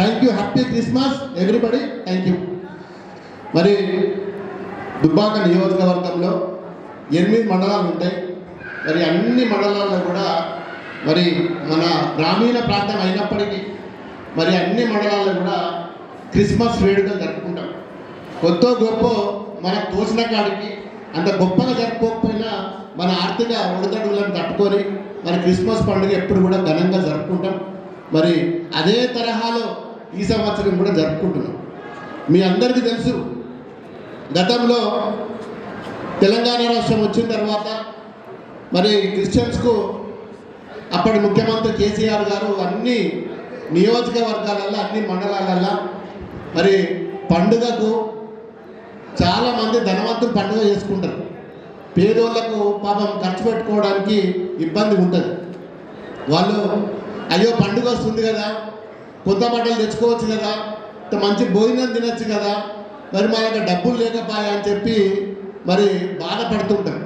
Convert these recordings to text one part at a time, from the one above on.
Thank you happy Christmas everybody thank you మరి దుబ్బాక నియోజకవర్గంలో ఎనిమిది మండలాలు ఉంటాయి. మరి అన్ని మండలాల్లో కూడా మరి మన గ్రామీణ ప్రాంతం అయినప్పటికీ మరి అన్ని మండలాల్లో కూడా క్రిస్మస్ వేడుకలు జరుపుకుంటాం. కొత్త గొప్ప మనకు తోచిన కాడికి అంత గొప్పగా జరుపుకోకపోయినా మన ఆర్థిక ఒడిదడుగులను తట్టుకొని మరి క్రిస్మస్ పండుగ ఎప్పుడు కూడా ఘనంగా జరుపుకుంటాం. మరి అదే తరహాలో ఈ సంవత్సరం కూడా జరుపుకుంటున్నాం. మీ అందరికీ తెలుసు గతంలో తెలంగాణ రాష్ట్రం వచ్చిన తర్వాత మరి క్రిస్టియన్స్కు అప్పటి ముఖ్యమంత్రి కేసీఆర్ గారు అన్ని నియోజకవర్గాలల్లో అన్ని మండలాలల్లో మరి పండుగకు చాలామంది ధనవంతులు పండుగ చేసుకుంటారు. పేదోళ్ళకు పాపం ఖర్చు పెట్టుకోవడానికి ఇబ్బంది ఉంటుంది. వాళ్ళు అయ్యో పండుగ వస్తుంది కదా కొత్త బట్టలు తెచ్చుకోవచ్చు కదా మంచి భోజనం తినచ్చు కదా మరి మా దగ్గర డబ్బులు లేకపోయా అని చెప్పి మరి బాధపడుతుంటారు.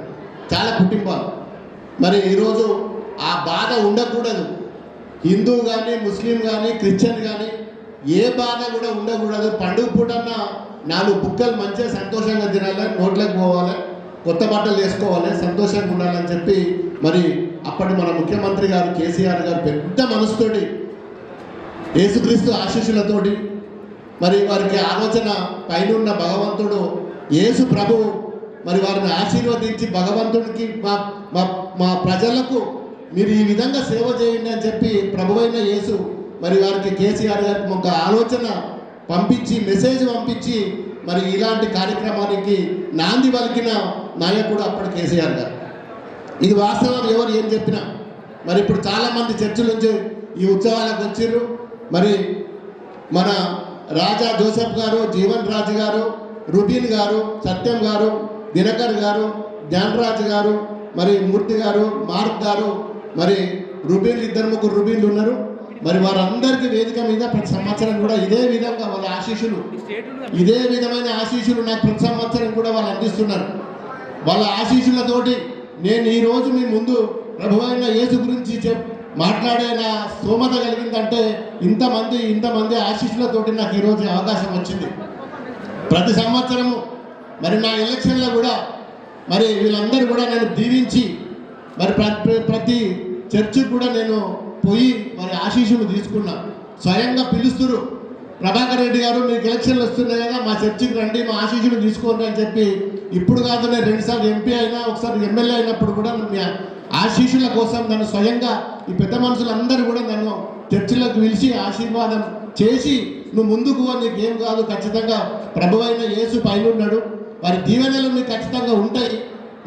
చాలా కుటుంబాలు. మరి ఈరోజు ఆ బాధ ఉండకూడదు. హిందూ కానీ ముస్లిం కానీ క్రిస్టియన్ కానీ ఏ బాధ కూడా ఉండకూడదు. పండుగ పూటన్న నాలుగు బుక్కలు మంచిగా సంతోషంగా తినాలి నోట్లోకి పోవాలి కొత్త బట్టలు వేసుకోవాలి సంతోషంగా ఉండాలని చెప్పి మరి అప్పటి మన ముఖ్యమంత్రి గారు కేసీఆర్ గారు పెద్ద మనసుతోటి యేసుక్రీస్తు ఆశీస్సులతోటి మరి వారికి ఆలోచన పైన ఉన్న భగవంతుడు యేసు ప్రభు మరి వారిని ఆశీర్వదించి భగవంతుడికి మా మా మా ప్రజలకు మీరు ఈ విధంగా సేవ చేయండి అని చెప్పి ప్రభువైన యేసు మరి వారికి కేసీఆర్ గారికి ఒక ఆలోచన పంపించి మెసేజ్ పంపించి మరి ఇలాంటి కార్యక్రమానికి నాంది పలికిన నాయకుడు అప్పటి కేసీఆర్ గారు. ఇది వాస్తవం ఎవరు ఏం చెప్పినా. మరి ఇప్పుడు చాలామంది చర్చల నుంచి ఈ ఉత్సవాలకు వచ్చిర్రు. మరి మన రాజా జోసెఫ్ గారు జీవన్ రాజు గారు రుబీన్ గారు సత్యం గారు దినకర్ గారు జ్ఞానరాజు గారు మరి మూర్తి గారు మార్క్ గారు మరి రుబీన్లు ఇద్దరు ముగ్గురు రుబీన్లు ఉన్నారు. మరి వారందరికీ వేదిక మీద ప్రతి సంవత్సరం కూడా ఇదే విధంగా వాళ్ళ ఆశీస్సులు ఇదే విధమైన ఆశీస్సులు నాకు ప్రతి సంవత్సరం కూడా వాళ్ళు అందిస్తున్నారు. వాళ్ళ ఆశీస్సులతోటి నేను ఈ రోజు మీ ముందు ప్రభువైన యేసు గురించి చెప్ మాట్లాడే నా స్తోమత కలిగిందంటే ఇంతమంది ఇంతమంది ఆశీస్సులతోటి నాకు ఈరోజు అవకాశం వచ్చింది. ప్రతి సంవత్సరము మరి నా ఎలక్షన్లో కూడా మరి వీళ్ళందరూ కూడా నేను దీవించి మరి ప్రతి చర్చికి కూడా నేను పోయి మరి ఆశీస్సులు తీసుకున్నా. స్వయంగా పిలుస్తురు. ప్రభాకర్ రెడ్డి గారు మీకు ఎలక్షన్లు వస్తున్నాయి కదా మా చర్చికి రండి మా ఆశీస్సులు తీసుకోండి అని చెప్పి ఇప్పుడు కాదు నేను రెండుసార్లు ఎంపీ అయినా ఒకసారి ఎమ్మెల్యే అయినప్పుడు కూడా మీ ఆశీస్సుల కోసం నన్ను స్వయంగా ఈ పెద్ద మనుషులందరూ కూడా నన్ను చర్చిలకు పిలిచి ఆశీర్వాదం చేసి నువ్వు ముందుకు పో, నీకేం కాదు ఖచ్చితంగా ప్రభువైన యేసు పైన ఉన్నాడు వారి దీవెనలు నీకు ఖచ్చితంగా ఉంటాయి.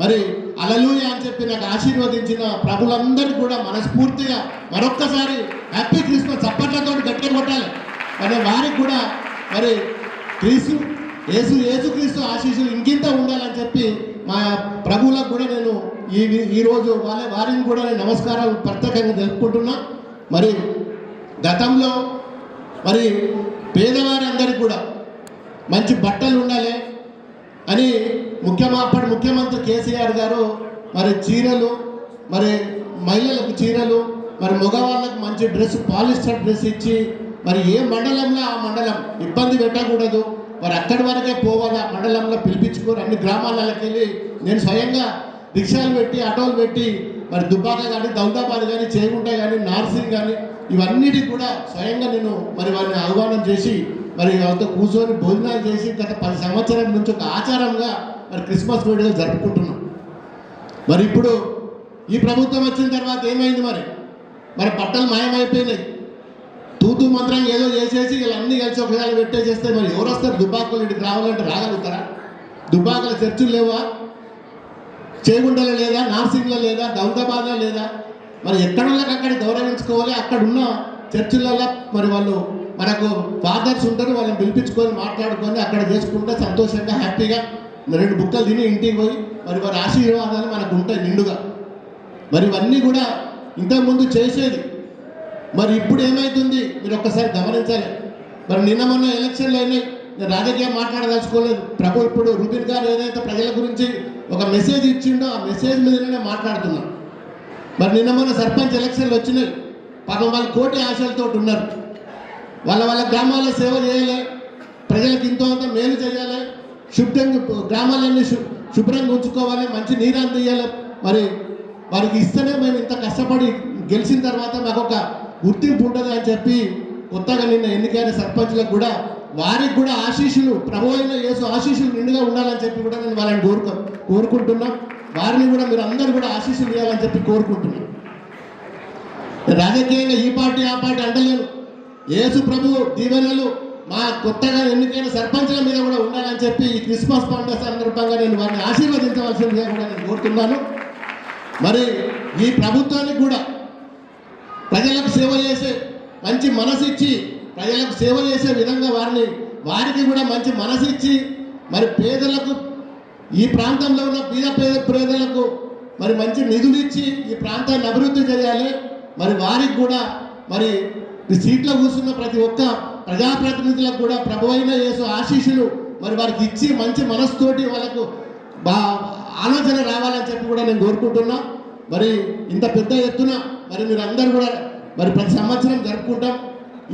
మరి అలలుయ అని చెప్పి నాకు ఆశీర్వదించిన ప్రభులందరూ కూడా మనస్ఫూర్తిగా మరొక్కసారి హ్యాపీ క్రిస్మస్ చప్పట్లతో గట్టిగా కొట్టాలి. మరి వారికి కూడా మరి క్రీస్తు యేసు యేసు క్రీస్తు ఆశీస్సులు ఇంకింత ఉండాలని చెప్పి మా ప్రభువులకు కూడా నేను ఈ ఈరోజు వాళ్ళ వారిని కూడా నేను నమస్కారాలు ప్రత్యేకంగా తెలుపుకుంటున్నా మరి గతంలో మరి పేదవారి అందరికీ కూడా మంచి బట్టలు ఉండాలి అని ముఖ్యమా అప్పటి ముఖ్యమంత్రి కేసీఆర్ గారు మరి చీరలు మరి మహిళలకు చీరలు మరి మగవాళ్ళకు మంచి డ్రెస్ పాలిస్టర్ డ్రెస్ ఇచ్చి మరి ఏ మండలంలో ఆ మండలం ఇబ్బంది పెట్టకూడదు. మరి అక్కడి వరకే పోవాలి? ఆ మండలంలో పిలిపించుకొని అన్ని గ్రామాలకి వెళ్ళి నేను స్వయంగా రిక్షాలు పెట్టి ఆటోలు పెట్టి మరి దుబ్బాక కానీ దౌదాబాద్ కానీ చేగుంట కానీ నార్సింగ్ కానీ ఇవన్నిటికి కూడా స్వయంగా నేను మరి వారిని ఆహ్వానం చేసి మరి వాళ్ళతో కూర్చొని భోజనాలు చేసి గత పది సంవత్సరాల నుంచి ఒక ఆచారంగా మరి క్రిస్మస్ వేడుకలు జరుపుకుంటున్నాం. మరి ఇప్పుడు ఈ ప్రభుత్వం వచ్చిన తర్వాత ఏమైంది మరి? మరి బట్టలు మాయమైపోయినాయి. తూతు మంత్రం ఏదో చేసేసి వీళ్ళన్నీ కలిసి ఒకసారి పెట్టేసేస్తే మరి ఎవరు వస్తారు? దుబ్బాకులు ఇంటికి రావాలంటే రాగలుగుతారా? దుబ్బాకుల చర్చిలు లేవా? చేగుండలో లేదా? నార్సింగ్లో లేదా? దౌదాబాద్లో లేదా? మరి ఎక్కడ అక్కడ గౌరవించుకోవాలి? అక్కడ ఉన్న చర్చిలలో మరి వాళ్ళు మనకు ఫాదర్స్ ఉంటారు వాళ్ళని పిలిపించుకొని మాట్లాడుకొని అక్కడ చేసుకుంటే సంతోషంగా హ్యాపీగా రెండు బుక్కలు తిని ఇంటికి పోయి మరి వారి ఆశీర్వాదాలు మనకు ఉంటాయి నిండుగా. మరి ఇవన్నీ కూడా ఇంతకుముందు చేసేది మరి ఇప్పుడు ఏమైతుంది? మీరు ఒక్కసారి గమనించాలి. మరి నిన్న మొన్న ఎలక్షన్లు అయినాయి. నేను రాజకీయం మాట్లాడదలుచుకోలేదు. ప్రభు ఇప్పుడు రూబిన్ గారు ఏదైతే ప్రజల గురించి ఒక మెసేజ్ ఇచ్చిండో ఆ మెసేజ్ మీదనే మాట్లాడుతున్నాం. మరి నిన్న మొన్న సర్పంచ్ ఎలక్షన్లు వచ్చినాయి. పాపం వాళ్ళు కోటి ఆశలతో ఉన్నారు. వాళ్ళ వాళ్ళ గ్రామాల్లో సేవ చేయాలి. ప్రజలకు ఇంతో అంత మేలు చేయాలి. శుభ్రంగా గ్రామాలన్నీ శుభ్రంగా ఉంచుకోవాలి. మంచి నీరు అందియాలి మరి వారికి ఇస్తేనే మేము ఇంత కష్టపడి గెలిచిన తర్వాత మాకు ఒక గుర్తింపు ఉంటుంది అని చెప్పి కొత్తగా నిన్న ఎన్నికైన సర్పంచ్లకు కూడా వారికి కూడా ఆశీస్సులు ప్రభు అయిన యేసు ఆశీస్సులు నిండుగా ఉండాలని చెప్పి కూడా నేను వాళ్ళని కోరుకో కోరుకుంటున్నా. వారిని కూడా మీరు అందరూ కూడా ఆశీస్సులు ఇవ్వాలని చెప్పి కోరుకుంటున్నాను రాజకీయంగా ఈ పార్టీ ఆ పార్టీ అంటలేను యేసు ప్రభు దీవెనలు మా కొత్తగా ఎన్నికైన సర్పంచ్ల మీద కూడా ఉండాలని చెప్పి ఈ క్రిస్మస్ పండుగ సందర్భంగా నేను వారిని ఆశీర్వదించవలసిందిగా కూడా నేను కోరుతున్నాను మరి ఈ ప్రభుత్వానికి కూడా ప్రజలకు సేవ చేసే మంచి మనసు ఇచ్చి ప్రజలకు సేవ చేసే విధంగా వారిని వారికి కూడా మంచి మనసు ఇచ్చి మరి పేదలకు ఈ ప్రాంతంలో ఉన్న పేద పేద పేదలకు మరి మంచి నిధులు ఇచ్చి ఈ ప్రాంతాన్ని అభివృద్ధి చేయాలి. మరి వారికి కూడా మరి ఈ సీట్లో కూర్చున్న ప్రతి ఒక్క ప్రజాప్రతినిధులకు కూడా ప్రభువైన అయిన యేసు ఆశీస్సులు మరి వారికి ఇచ్చి మంచి మనసుతోటి వాళ్ళకు బా ఆలోచన రావాలని చెప్పి కూడా నేను కోరుకుంటున్నా. మరి ఇంత పెద్ద ఎత్తున మరి మీరు అందరూ కూడా మరి ప్రతి సంవత్సరం జరుపుకుంటాం.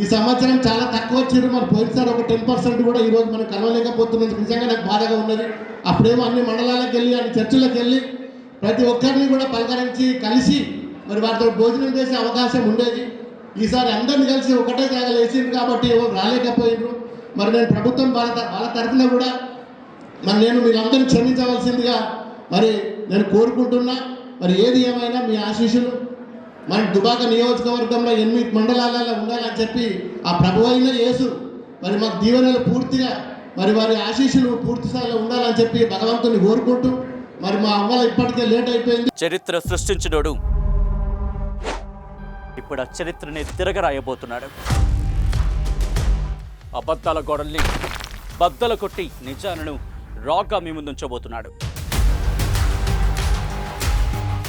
ఈ సంవత్సరం చాలా తక్కువ వచ్చారు మరి పోయినసారి ఒక టెన్ పర్సెంట్ కూడా ఈరోజు మనం కలవలేకపోతున్నందుకు నిజంగా నాకు బాధగా ఉన్నది. అప్పుడేమో అన్ని మండలాలకు వెళ్ళి అన్ని చర్చిలకు వెళ్ళి ప్రతి ఒక్కరిని కూడా పలకరించి కలిసి మరి వారితో భోజనం చేసే అవకాశం ఉండేది. ఈసారి అందరిని కలిసి ఒకటే జాగాలు కాబట్టి ఎవరు రాలేకపోయినారు మరి నేను ప్రభుత్వం వాళ్ళ వాళ్ళ తరఫున కూడా మరి నేను మీరందరూ క్షమించవలసిందిగా మరి నేను కోరుకుంటున్నా. మరి ఏది ఏమైనా మీ ఆశీస్సులు మరి దుబాక నియోజకవర్గంలో ఎనిమిది మండలాలలో ఉండాలని చెప్పి ఆ ప్రభు అయిన యేసు మరి మాకు దీవెనలు పూర్తిగా మరి వారి ఆశీస్సులు పూర్తి స్థాయిలో ఉండాలని చెప్పి భగవంతుని కోరుకుంటూ మరి మా అవ్వల ఇప్పటికే లేట్ అయిపోయింది. చరిత్ర సృష్టించినోడు. ఇప్పుడు ఆ చరిత్రని తిరగరాయబోతున్నాడు. అబద్ధాల గోడల్ని బద్దలు కొట్టి నిజాలను రాగా మీ ముందుంచబోతున్నాడు.